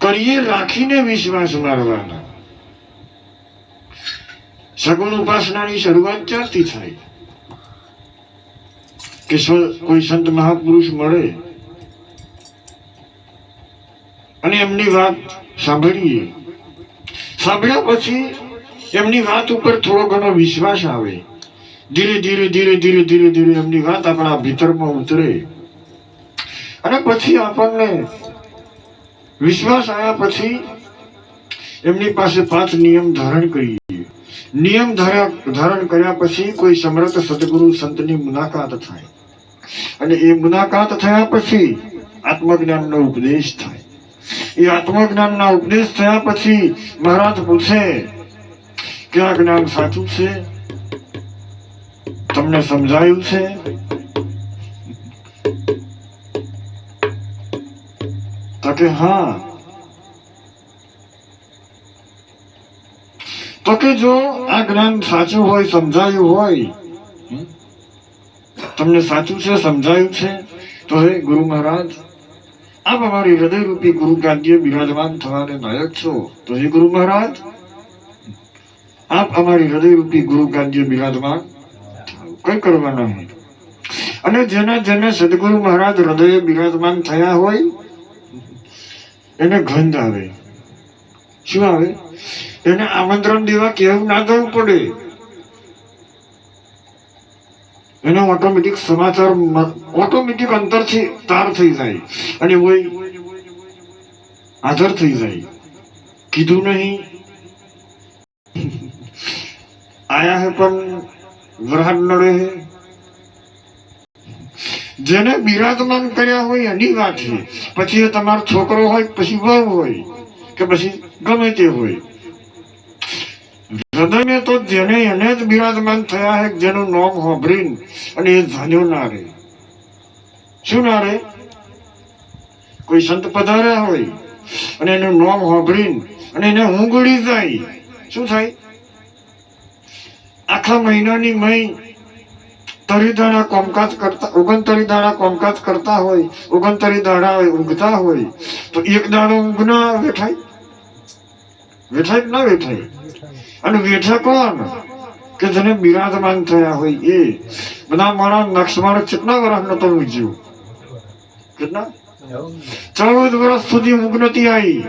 કરીએ રાખીને વિશ્વાસ મારવાના. સગુણ ઉપાસનાની શરૂઆત ક્યારથી થાય? કે કોઈ સંત મહાપુરુષ મળે? અને એમની વાત સાંભળીએ. સાંભળ્યા પછી એમની વાત ઉપર થોડો ઘણો વિશ્વાસ આવે. ધીરે ધીરે ધીરે ધીરે ધીરે ધીરે એમની વાત આપણા ભીતરમાં ઉતરે. અને પછી આપણને વિશ્વાસ આવ્યા પછી એમની પાસે પાંચ નિયમ ધારણ કરીએ. નિયમ ધારણ કર્યા પછી કોઈ સમર્થ સદગુરુ સંતની મુલાકાત થાય. અને એ મુલાકાત થયા પછી આત્મજ્ઞાનનો ઉપદેશ થાય. એ આત્મજ્ઞાનના ઉપદેશ થયા પછી મહારાજ પૂછે કે આ જ્ઞાન સાચું છે? તમને સમજાયું છે? કે હા તો કે જો આ જ્ઞાન સાચું હોય, સમજાયું હોય તમને સાચું છે, સમજાયું છે, તો હે ગુરુ મહારાજ, આપ અમારી હૃદયરૂપી ગુરુ ગાદ્ય બિરાજમાન થવાને લાયક છો તો હે ગુરુ મહારાજ, આપ અમારી હૃદયરૂપી ગુરુ ગાદ્ય બિરાજમાન. કઈ કરવાના હોય અને જેના જેને સદગુરુ મહારાજ હૃદય બિરાજમાન થયા હોય એને ગંધ આવે. શું આવે? એને આમંત્રણ દેવા કેવું ના જવું પડે. એનો ઓટોમેટિક સમાચાર ઓટોમેટિક અંતરથી તાર થઈ જાય. અને હોય હાજર થઈ જાય. કીધું નહીં. આયા હે પણ વરહાદ નડે હે. જેને બિરાજમાન કર્યા હોય એની વાત છે. પછી એ તમારો છોકરો હોય, પછી વહુ હોય, કે પછી ગમે તે હોય. હૃદયને તો જેને એને જ બિરાજમાન થયા હે, જેનું નામ હોભરીન અને એ જાણ્યો ના રહે. શું ના રહે? કોઈ સંત પધાર્યા હોય અને એનું નામ હોભરીન અને એને ઊંઘડી જાય, શું થાય? આખા મહિનાની મહી તરી દાડા કોમકાજ કરતા ઓગણતરી દાડા કોમકાજ કરતા હોય ઓગણતરી દાડા ઊંઘતા હોય તો એક દાડો ઊંઘ ના વેઠાય વેઠાય ના વેઠાય? અને વેઠા કોણ? કે જેને બિરાજમાન થયા હોય એ. બધા મારા નક્ષમાળ કેટલા વર્ષ નતો ઊંઘ્યો કેટલા? ચૌદ વર્ષ સુધી ઊંઘ નથી આવી.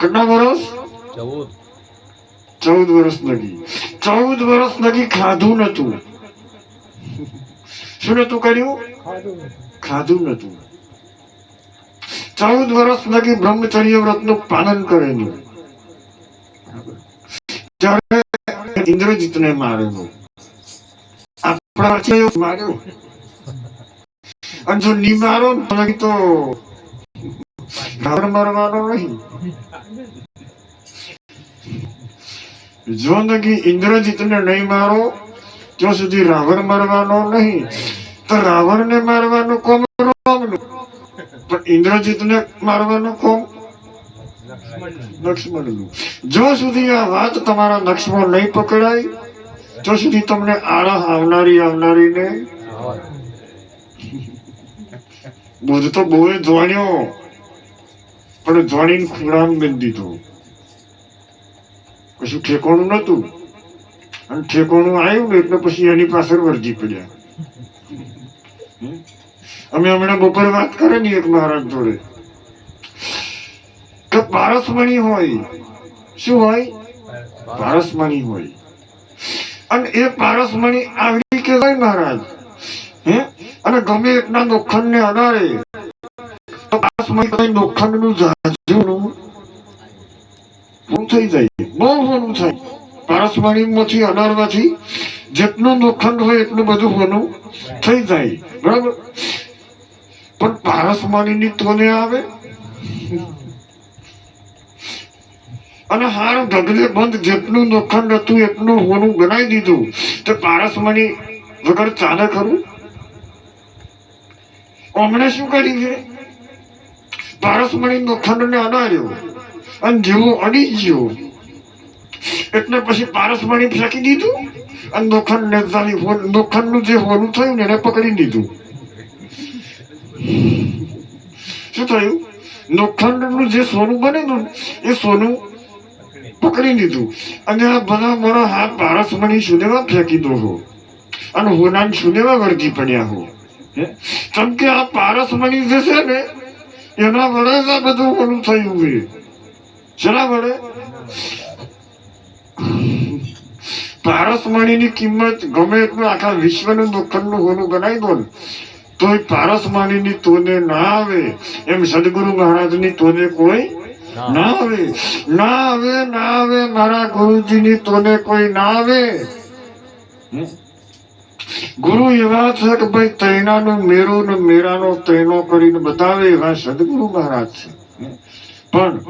કેટલા વર્ષ ચૌદ. ચૌદ વર્ષ લગી. ચૌદ વર્ષ લગી ખાધું નતું. શું નતું કર્યું ખાધું નતું ચૌદ વર્ષ લગી બ્રહ્મચર્ય વ્રતનું પાલન કરેલું જ્યારે ઇન્દ્રજીત ને મારેલું આપણા માર્યો અને જો ની મારો તો રાવણ મારવાનો નહીં જો નગી ઇન્દ્રજીત ને નહીં મારો ત્યાં સુધી રાવણ મારવાનો નહીં. તો રાવણ ને મારવાનું કોમ રામનું પણ ઇન્દ્રજીત ને મારવાનું કોમ લક્ષ્મણનું. જો સુધી આ વાત તમારા લક્ષ્મણ નહીં પકડાય, તો સુધી તમને આળા આવનારી આવનારી નહીં બુધ તો બહુ જોણ્યો પણ જોણીને ખુરામ બેન દીધો. કશું ઠેકોણું નતું અને ઠેકોણું આવ્યું ને એટલે પછી એની પાછળ વરજી પડ્યા. અમે હમણાં બપોર વાત કરે ને એક મહારાજ જોડે. કે પારસમણી હોય. શું હોય? પારસમણી હોય. અને એ પારસમણી આવડી કે હોય મહારાજ? હે? અને ગમે એટલા લોખંડ ને તો પારસમણી કઈ લોખંડનું? જાજુનું થઈ જાય. બહુ સોનું થાય. પારસમણી માંથી જેટલું લોખંડ હોય એટલું બધું હોનું થઈ જાય, બરાબર? પણ પારસમણીની તોને આવે? અને હાર ઢગલે બંધ જેટલું લોખંડ હતું એટલું હોનું બનાવી દીધું. તો પારસમણી વગર ચાલે ખરું? હમણે શું કર્યું છે? પારસમણી લોખંડ ને અડાડ્યો અને જેવું અડી ગયો. એટલે પછી પારસમણી ફેંકી દીધું? અને લોખંડ ને લોખંડનું જે હોનું થયું ને એને પકડી લીધું. શું થયું? લોખંડનું જે સોનું બનેલું એ સોનું પકડી લીધું. અને આ બધા મોડો હાથ પારસમણી સુદેવા ફેંકી દો હો. અને હોનાન સુદેવા વર્ગી પડ્યા હો. કેમ કે આ પારસમણી જે છે ને એના વડે જ આ બધું ઓલું થયું છે. શેના વડે? પારસમણીની કિંમત ગમે એટલું આખા વિશ્વનું લોખંડનું હોનું બનાવી દો ને તોય પારસમણીની તોને ના આવે એમ સદગુરુ મહારાજની તોને કોઈ ના. આવે. ના આવે ના આવે મારા ગુરુજીની તોને કોઈ ના આવે. ગુરુ એવા છે કે ભાઈ તૈનાનું મેરું ને મેરાનો તૈનો કરીને બતાવે એવા સદગુરુ મહારાજ છે. પણ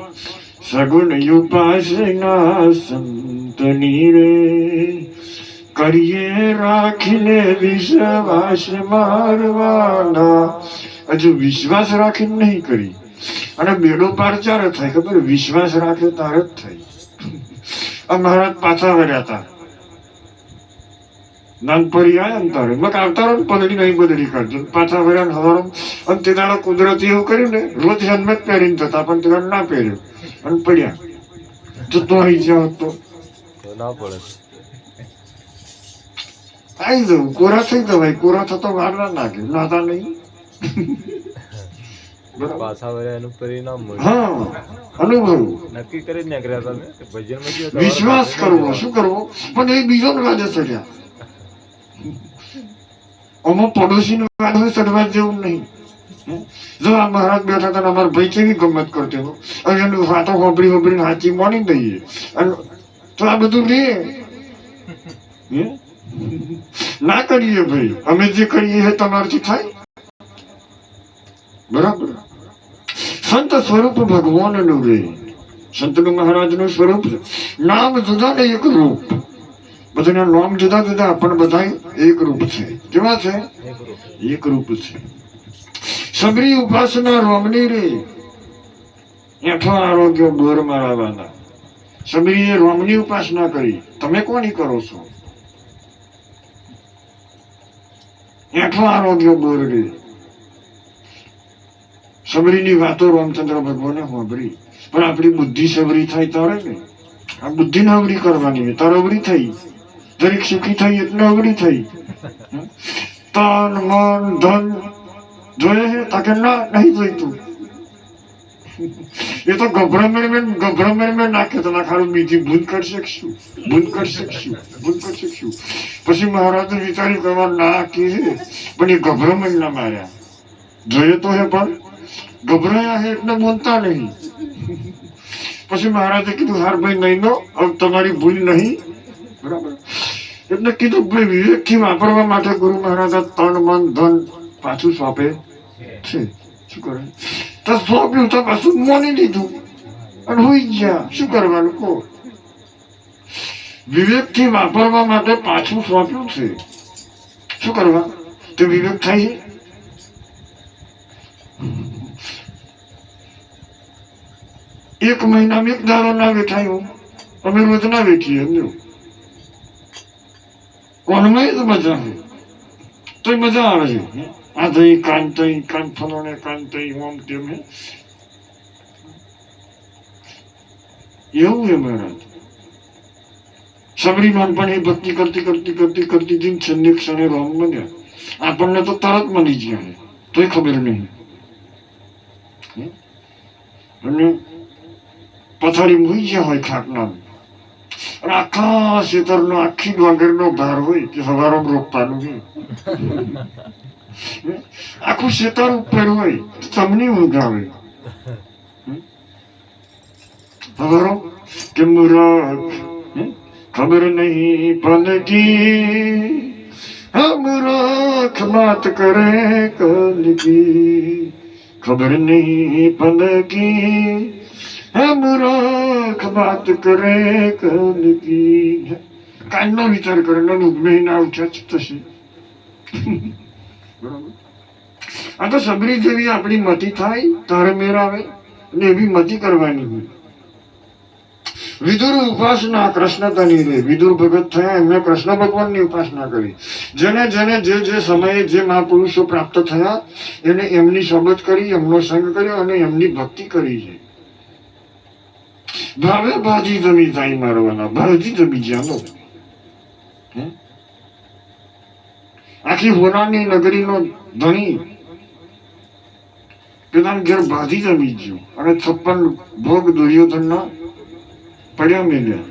સગુણ ઉપાસના સંતની રે કરીએ રાખીને વિશ્વાસ મારવાના. હજુ વિશ્વાસ રાખીને નહીં કરી. અને બેડો પાર ચારે થાય, ખબર? વિશ્વાસ રાખે તારે જ થાય. મહારાજ પાછા વર્યા હતા. નાનપરી આયા ને તારે. મત આવતા ને નહીં બદલી કરજો પાછા વર્યા હવારો અને તે દાડો કુદરતી એવું કર્યું ને, રોજ હેલ્મેટ પહેરીને થતા પણ તે ના પહેર્યું. અને પડ્યા. તો તો આવી જાવ હતો. ના પડે. આવી જવું કોરા થઈ જવાય કોરા થતો વાર ના નાખે નાતા નહીં. પાછા વળ્યા એનું પરિણામ મળ્યું. અનુભવ. નક્કી કરી જ નીકળ્યા તમે કે ભજનમાં વિશ્વાસ કરવો શું કરવો? પણ એ બીજો વાદે ચડ્યા. અમુક પડોશી નું વાદ ચડવા જેવું નહીં. જો આ મહારાજ બેઠા હતા અમારા ભાઈ કેવી ગમત કરતો હતો. અને એનું વાતો હોબળી હોબળીને હાચી મોડી દઈએ. અને તો આ બધું લે. ના કરીએ ભાઈ. અમે જે કરીએ એ તમારાથી થાય. બરાબર? સંત સ્વરૂપ ભગવાનનું રે. સંતનું મહારાજનું સ્વરૂપ નામ જુદા ને એક રૂપ. બધાના નામ જુદા જુદા, પણ બધા એક રૂપ છે. કેવા છે? એક રૂપ. છે. સબરી ઉપાસના રોમની રે. એઠો આરોગ્ય બોર મારાવાના. સબરીએ રોમની ઉપાસના કરી. તમે કોની કરો છો? એટલો આરોગ્ય બોર રે સબરીની વાતો રામચંદ્ર ભગવાને સાંભળી. પણ આપણી બુદ્ધિ સબરી થાય તારે ને? આ બુદ્ધિ ને અવરી કરવાની છે. તારે અવરી થઈ. દરેક સુખી થઈ એટલે અવરી થઈ. તન, મન, ધન. જોયે છે? તાકે ના, નહીં જોઈતું. એ તો ગભરામણ ગભરામણ નાખે તો ખારું બીજી ભૂલ કરી શકશું ભૂલ કરી શકશું ભૂલ કરી શકશું પછી મહારાજે વિચાર્યું કે અમારે ના કીધે પણ એ ગભરામણ ના માર્યા. જોઈએ તો હે પણ ગભરાયા હે એટલે બોલતા નહીં. પછી મહારાજે કીધું હાર ભાઈ નહીં નો હવે તમારી ભૂલ નહીં. બરાબર. એટલે કીધું ભાઈ વિવેકથી વાપરવા માટે ગુરુ મહારાજ તન મન ધન પાછું સોંપે. છે. શું કરે? તો સોંપ્યું તો પાછું મોની લીધું. અને હોઈ ગયા. શું કરવાનું કહો વિવેકથી વાપરવા માટે પાછું સોંપ્યું છે. શું કરવા? તે વિવેક થાય છે? એક મહિનામાં એક દાડો ના વેઠાયો. અમે રોજ ના વેઠીએ એમને. કોણમાં જ મજા છે તો મજા આવે છે. આ કાંતય કાન થઈ કાંતય ઓમ તેમ હે. એવું એ મહારાજ સબરી નાનપણ ભક્તિ કરતી કરતી કરતી કરતી દિન છેલ્લે ક્ષણે રોમ બન્યા આપણને તો તરત મળી ગયા તોય ખબર નહીં? અને પથારી મૂઈ ગયા હોય ખાટલા અને આખા શીતળનો આખી ગ્વાગરનો ભાર હોય તે સવારો રોપવાનું નહીં આખું શેતર ઉપર હોય તો તમને ઊંઘ આવે સવારો કે મુરાખ ખબર નહીં પલકી હમ રાખ માત કરે કલકી ખબર નહીં પલકી पल की है मूर्ख बात करे कल की કાનનો વિચાર કરે નવું મેં ના ઉઠ્યા જ થશે બરાબર આ તો સબરી જેવી આપણી મતી થાય તારે મેર આવે અને એવી મતી કરવાની હોય વિદુર ઉપાસના કૃષ્ણ તની રે વિદુર ભગત થયા એમને કૃષ્ણ ભગવાનની ઉપાસના કરી જેને જેને જે જે સમયે જે મહાપુરુષો પ્રાપ્ત થયા એને એમની સોબત કરી એમનો સંગ કર્યો અને એમની ભક્તિ કરી છે ભાજી જમી થાય મારવાના ભાજી જમી જ્યાંનો હે? આખી હોનાની નગરીનો ધણી પેલા ઘેર ભાજી જમી ગયો અને છપ્પન ભોગ દુર્યોધનના પડ્યા મેલ્યા